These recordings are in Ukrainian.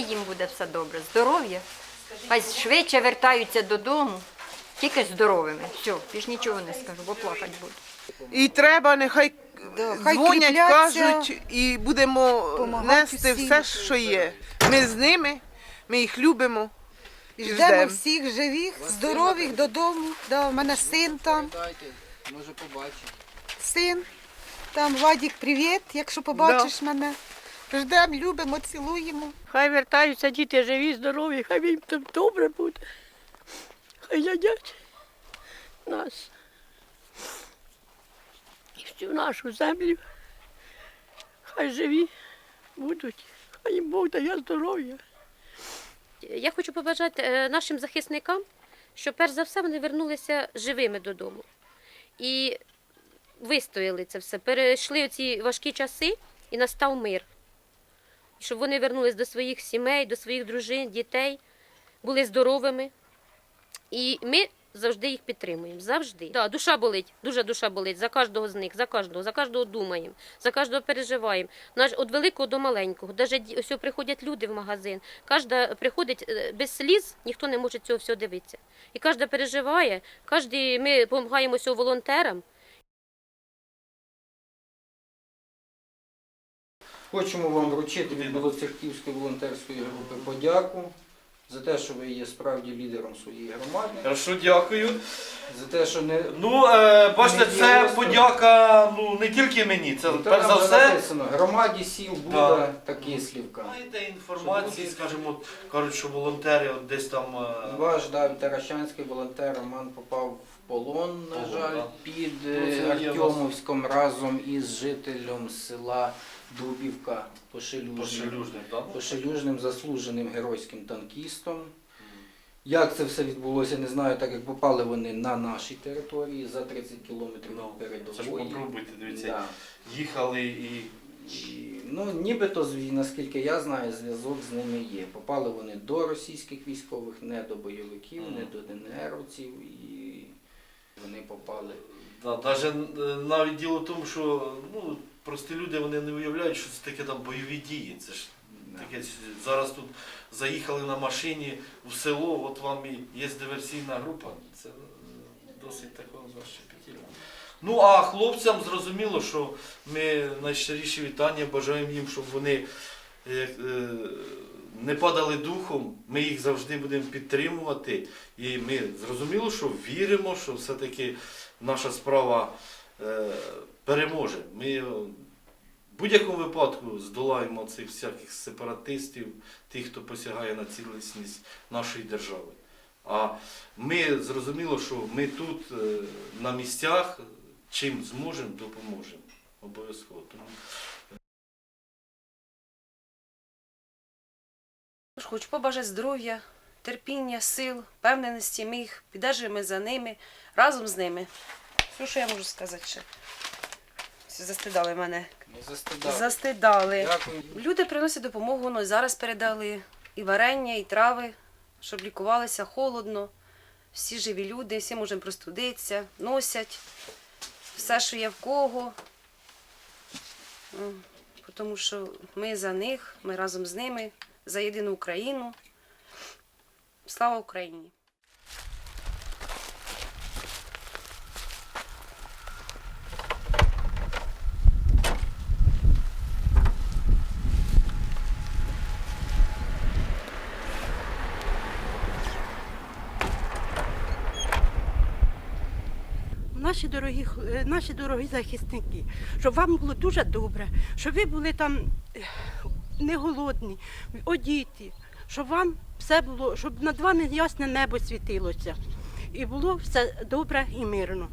хай їм буде все добре. Здоров'я. Хай швидше вертаються додому, тільки здоровими. Все, більш нічого не скажу, бо плакати буду. І треба, нехай Да, хай дзвонять, кріпляться, кажуть, і будемо нести всім. все, що є. Ми з ними, ми їх любимо. І ждемо всіх живих, здорових додому. Да, у мене син там, Може побачити. син. Там Владік, привіт, якщо побачиш мене. Ждемо, любимо, цілуємо. Хай вертаються діти живі, здорові, хай їм там добре буде. Хай глядять нас. І всю нашу землю. Хай живі будуть. Хай їм Бог дає здоров'я. Я хочу побажати е, нашим захисникам, щоб перш за все вони вернулися живими додому. І вистояли це все, перейшли ці важкі часи і настав мир. Щоб вони вернулись до своїх сімей, до своїх дружин, дітей, були здоровими. І ми завжди їх підтримуємо. Завжди. Да, душа болить, дуже душа болить за кожного з них, за кожного, за кожного думаємо, за кожного переживаємо. Наш від великого до маленького. Ді- ось приходять люди в магазин. Кожна приходить е, без сліз, ніхто не може цього всього дивитися. І кожна переживає, кожен, ми допомагаємо волонтерам. Хочемо вам вручити від Білоцерківської волонтерської групи подяку за те, що ви є справді лідером своєї громади, Хорошо, дякую. за те, що не Ну, е, бачите, Мені це просто- подяка ну, не тільки мені, це Ну, перш за все. написано громаді сіл Да. Буда та Кислівка. Знаєте, інформації, скажімо, кажуть, що волонтери от десь там. е, Ваш да, Таращанський волонтер Роман попав в полон, на Полон, жаль, під Ну, е, Артемовськом разом із жителем села Дубівка Пошелюжним. Пошелюжним. Пошелюжним заслуженим геройським танкістом. Як це все відбулося, не знаю, так як попали вони на нашій території за 30 кілометрів Ну, від Це ж попробуйте, дивіться, Да. їхали і. Ну, нібито, наскільки я знаю, зв'язок з ними є. Попали вони до російських військових, не до бойовиків, не до ДНРовців, і вони попали. Да, даже, е, навіть діло в тому, що ну, прості люди вони не уявляють, що це таке там бойові дії. Це ж таке зараз тут заїхали на машині в село, от вам і є диверсійна група. Це е, досить такого защепетільно. Ну а хлопцям зрозуміло, що ми найщиріші вітання бажаємо їм, щоб вони е, е, не падали духом, ми їх завжди будемо підтримувати. І ми зрозуміло, що віримо, що все-таки наша справа е, переможе. Ми в будь-якому випадку здолаємо цих всяких сепаратистів, тих, хто посягає на цілісність нашої держави. А ми зрозуміло, що ми тут е, на місцях чим зможемо, допоможемо. Обов'язково. Тож Хочу побажати здоров'я, терпіння, сил, впевненості. Їх піддержуємо за ними, разом з ними. Що, що я можу сказати ще? Застидали мене. Застидали. Застидали. Дякую. Люди приносять допомогу, ну і зараз передали і варення, і трави, щоб лікувалися холодно. Всі живі люди, всі можемо простудитися, носять все, що є в кого. Тому що ми за них, ми разом з ними, за єдину Україну. Слава Україні! Наші дорогі, е, наші дорогі захисники, щоб вам було дуже добре, щоб ви були там е, не голодні, одіті, щоб вам все було, щоб над вами ясне небо світилося. І було все добре і мирно.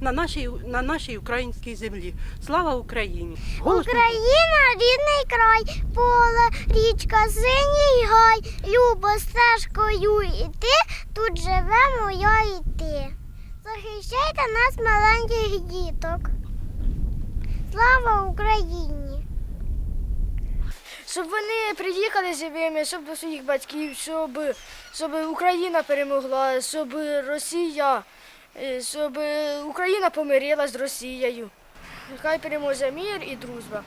На нашій, на нашій українській землі. Слава Україні! Голосно Україна, рідний край, поле, річка, синій гай, любо стежкою іти, тут живе моя і. Захищайте нас, маленьких діток. Слава Україні! Щоб вони приїхали живими, щоб до своїх батьків, щоб, щоб Україна перемогла, щоб Росія, е, щоб Україна помирилась з Росією. Хай переможе мир і дружба.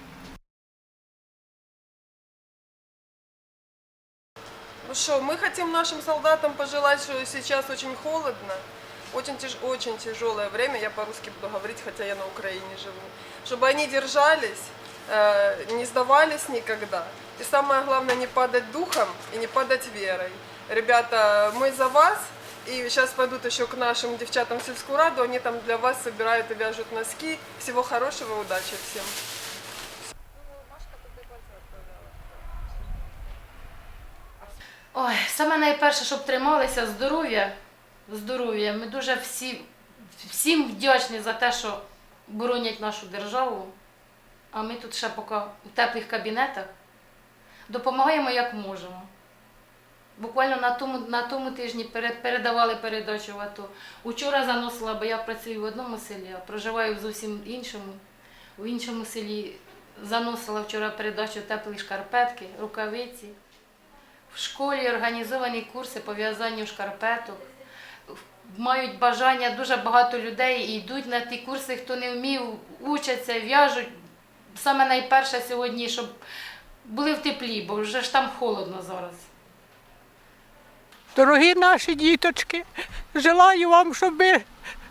что, мы хотим нашим солдатам пожелать, что сейчас очень холодно, очень, тяж- очень тяжелое время, я по-русски буду говорить, хотя я на Украине живу, чтобы они держались, э, не сдавались никогда. И самое главное, не падать духом и не падать верой. Ребята, мы за вас, и сейчас пойдут еще к нашим девчатам в сельскую раду, они там для вас собирают и вяжут носки. Всего хорошего, удачи всем. Ой, саме найперше, щоб трималися здоров'я. Здоров'я. Ми дуже всі, всім вдячні за те, що боронять нашу державу. А ми тут ще поки в теплих кабінетах допомагаємо як можемо. Буквально на тому, на тому тижні передавали передачу в АТО. Учора заносила, бо я працюю в одному селі, а проживаю в зовсім іншому. В іншому селі заносила вчора передачу теплі шкарпетки, рукавиці. В школі організовані курси по в'язанню шкарпеток. Мають бажання дуже багато людей і йдуть на ті курси, хто не вмів, учаться, в'яжуть. Саме найперше сьогодні, щоб були в теплі, бо вже ж там холодно зараз. Дорогі наші діточки, желаю вам, щоб ви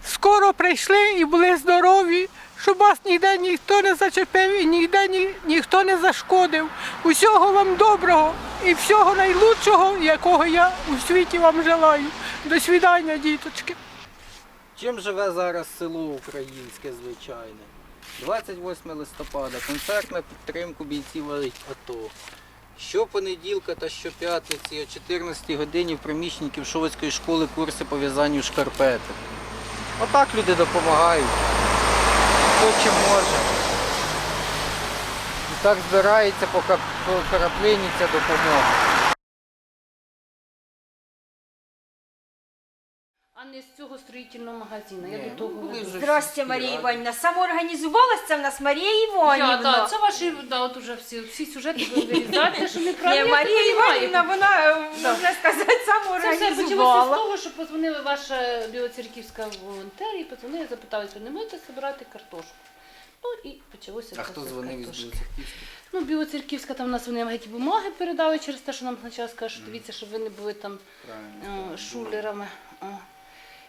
скоро прийшли і були здорові, щоб вас ніде ніхто не зачепив і ніде ні, ніхто не зашкодив. Усього вам доброго і всього найлучшого, якого я у світі вам желаю. До свидання, діточки. Чим живе зараз село українське, звичайне? 28 листопада, концерт на підтримку бійців АТО. Щопонеділка та щоп'ятниці о 14 годині в приміщенні Ківшовицької школи курси по в'язанню шкарпеток. Отак люди допомагають. Хто чим може. І так збирається по кап- по краплині ця допомога. А не з цього строїтельного магазину. Я до того ну, веду. Здрасте, Марія. Іванівна. Самоорганізувалася це в нас Марія Я, Іванівна. да, це ваші, да, от уже всі, всі сюжети вирізаєте, що Ні, неправильно. я Марія. Іванівна, вона, е, Да. можна сказати, Це все почалося з самоорганізувала. того, що подзвонили ваша біоцерківська волонтер і подзвонили, запитали, чи не можете збирати картошку. Ну і почалося. А це хто все дзвонив із картошки. Білоцерківської? Ну, біоцерківська там у нас вони геть бумаги передали через те, що нам спочатку сказали, що дивіться, щоб ви не були там Правильно. е, шулерами. О.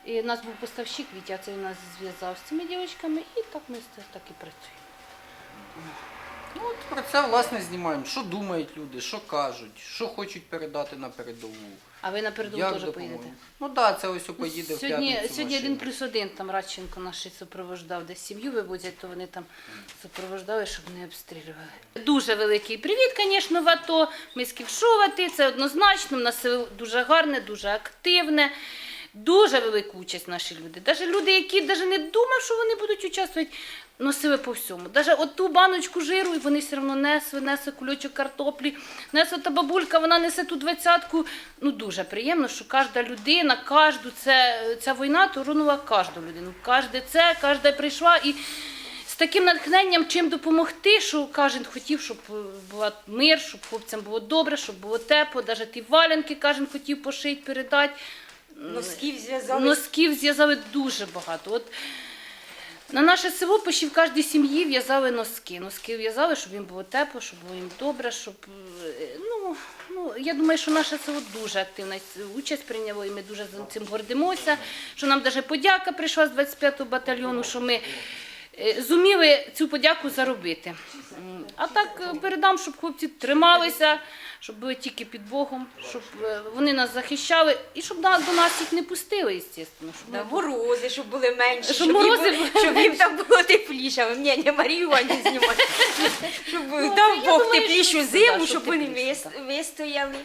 І у нас був поставщик Вітя, це він нас зв'язав з цими дівчатками, і так ми так і працюємо. Ну, от про це власне знімаємо. Що думають люди, що кажуть, що хочуть передати на передову. А ви на передову теж допомогу? поїдете? Ну так, да, це ось поїде в Сьогодні, п'ятницю сьогодні машина. один плюс один там Радченко наш супровождав, десь сім'ю вивозять, то вони там супровождали, щоб не обстрілювали. Дуже великий привіт, звісно, в АТО. Ми з Ківшовати, це однозначно. У нас дуже гарне, дуже активне. Дуже велику участь наші люди. Навіть люди, які навіть не думали, що вони будуть участвувати, носили по всьому. Навіть от ту баночку жиру, і вони все одно несли, несли кульочок картоплі, несла та бабулька, вона несе ту двадцятку. Ну дуже приємно, що кожна людина, кожну це, ця війна торонула кожну людину. Кожне це, кожна прийшла і. З таким натхненням чим допомогти, що кожен хотів, щоб була мир, щоб хлопцям було добре, щоб було тепло, навіть ті валянки кожен хотів пошити, передати. Носків зв'язали. Носків зв'язали дуже багато. От на наше село почти в кожній сім'ї в'язали носки. Носки в'язали, щоб їм було тепло, щоб було їм добре, щоб. е, Ну, ну, я думаю, що наше село дуже активна участь прийняло, і ми дуже цим гордимося. Що нам навіть подяка прийшла з 25-го батальйону, що ми зуміли цю подяку заробити. А так е, передам, щоб хлопці трималися, щоб були тільки під Богом, щоб е, вони нас захищали і щоб до нас їх не пустили, звісно. Щоб Да, морози, щоб були менші, Щоб щоб, морози їм, були щоб їм там було тепліше. Ні, не Марію знімати. Щоб Ну, дав Бог думаю, теплішу що- зиму, да, щоб щоб вони вистояли.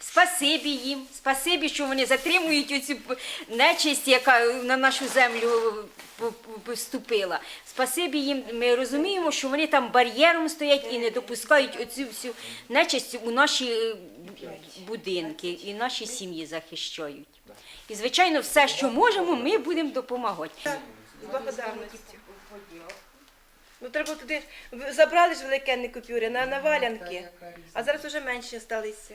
Спасибі їм, спасибі, що вони затримують оцю нечисть, яка на нашу землю поступила. Спасибі їм. Ми розуміємо, що вони там бар'єром стоять і не допускають оцю всю нечисть у наші е, будинки і наші сім'ї захищають. І, звичайно, все, що можемо, ми будемо допомагати. Ну треба туди забрали ж великенні купюри на, на валянки, а зараз вже менші залишилися.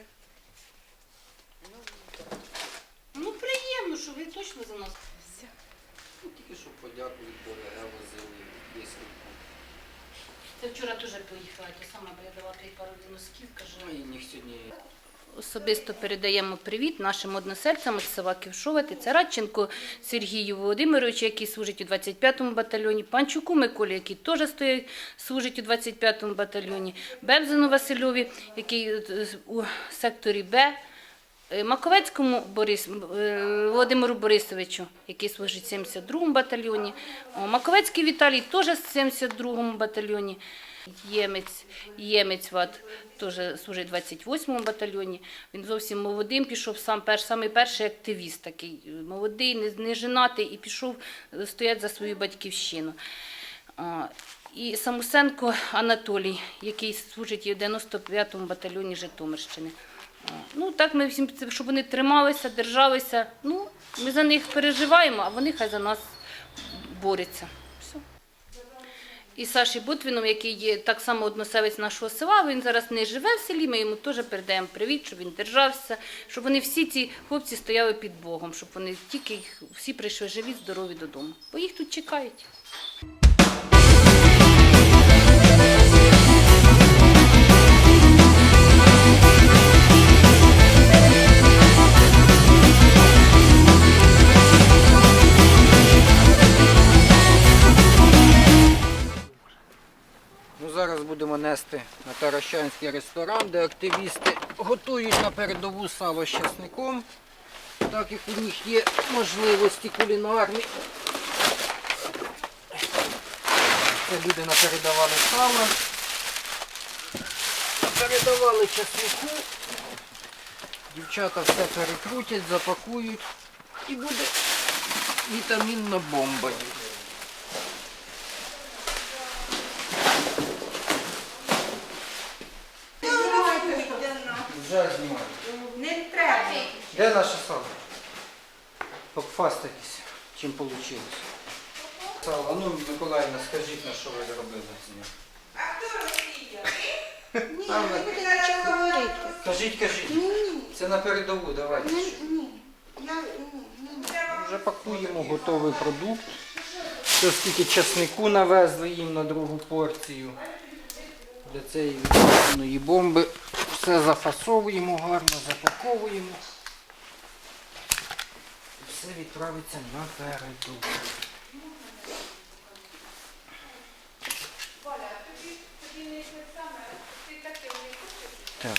Ну приємно, що ви точно за нас. Ну, Тільки що подяку від Бога возили десь. Це вчора теж поїхала, то саме, бо я дала тобі пару носків, кажу. Ну і них сьогодні особисто передаємо привіт нашим односельцям з села Ківшовати. Це Радченко Сергію Володимировичу, який служить у 25-му батальйоні, Панчуку Миколі, який теж стоїть, служить у 25-му батальйоні, Бевзину Васильові, який е, у секторі Б. Е, Маковецькому Борис, е, Володимиру Борисовичу, який служить в 72-му батальйоні. Маковецький Віталій теж в 72-му батальйоні. Ємець, Ємець Ват теж служить в 28-му батальйоні. Він зовсім молодим пішов, сам перш, самий перший активіст такий, е, молодий, не, не женатий, і пішов стояти за свою батьківщину. І Самусенко Анатолій, який служить у 95-му батальйоні Житомирщини. Ну, так ми всім, щоб вони трималися, держалися. Ну, ми за них переживаємо, а вони хай за нас борються. Все. І Саші Бутвіном, який є так само односевець нашого села, він зараз не живе в селі, ми йому теж передаємо привіт, щоб він держався, щоб вони всі ці хлопці стояли під Богом, щоб вони тільки всі прийшли живі, здорові додому. Бо їх тут чекають. На ресторан, де активісти готують на передову сало з часником, так як у них є можливості кулінарні. Це люди напередавали сало, напередавали часнику. Дівчата все перекрутять, запакують і буде вітамінна бомба. Вже знімаю. Не треба. Де наше сало? Попфастайтесь, чим вийшло. Сало, а ну, Миколаївна, скажіть, на що ви зробили з ним? Ні, не буде нічого говорити. Кажіть, кажіть. Це на передову, давайте. Ні, ні. Я, ні, ні. Вже пакуємо готовий продукт. Це скільки часнику навезли їм на другу порцію. Для цієї бомби все зафасовуємо гарно, запаковуємо. І все відправиться на передову. Так.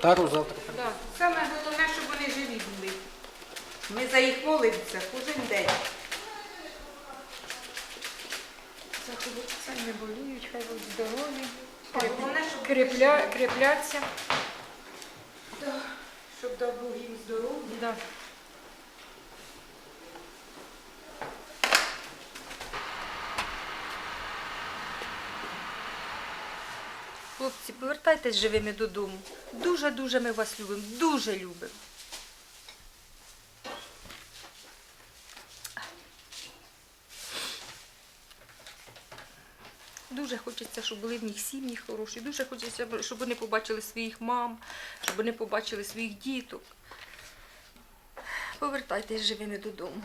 Тару завтра. Так. Саме головне, щоб вони живі були. Ми за їх молимося кожен день. За хлопця не боліють, хай будуть здорові, Головне, щоб крепля, крепляться. щоб дав Бог їм здоров'я. Да. Хлопці, повертайтесь живими додому. Дуже-дуже ми вас любимо, дуже любимо. Дуже хочеться, щоб були в них сім'ї хороші. Дуже хочеться, щоб вони побачили своїх мам, щоб вони побачили своїх діток. Повертайтесь живими додому.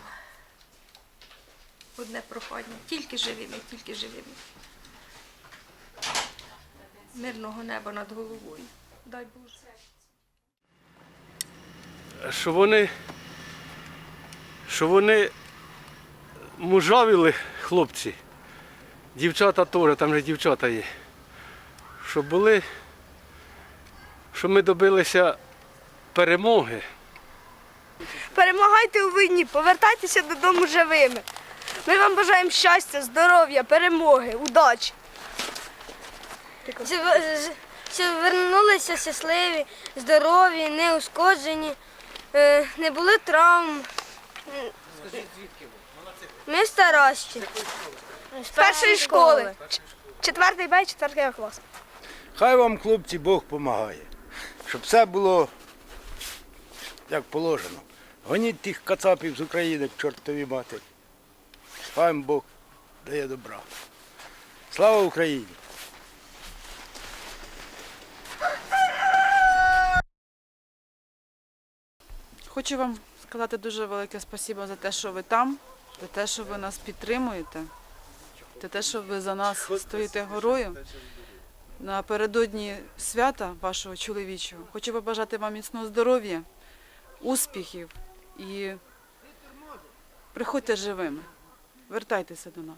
Одне прохання. Тільки живими, тільки живими. Мирного неба над головою. Дай Боже. що вони, що вони мужавіли хлопці, дівчата теж, там же дівчата є, щоб були, що ми добилися перемоги. Перемагайте у війні, повертайтеся додому живими. Ми вам бажаємо щастя, здоров'я, перемоги, удачі. Щоб вернулися щасливі, здорові, неушкоджені, е, не були травм. Скажіть, звідки ви? Ми з З першої школи. Четвертий Б, четвертий клас. Хай вам, хлопці, Бог допомагає, щоб все було як положено. Гоніть тих кацапів з України чортові матері. Хай вам Бог дає добра. Слава Україні! Хочу вам сказати дуже велике спасибо за те, що ви там, за те, що ви нас підтримуєте, за те, що ви за нас стоїте горою. напередодні свята вашого чоловічого. Хочу побажати вам міцного здоров'я, успіхів і приходьте живими. Вертайтеся до нас.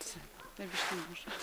Все, найбільше не можу.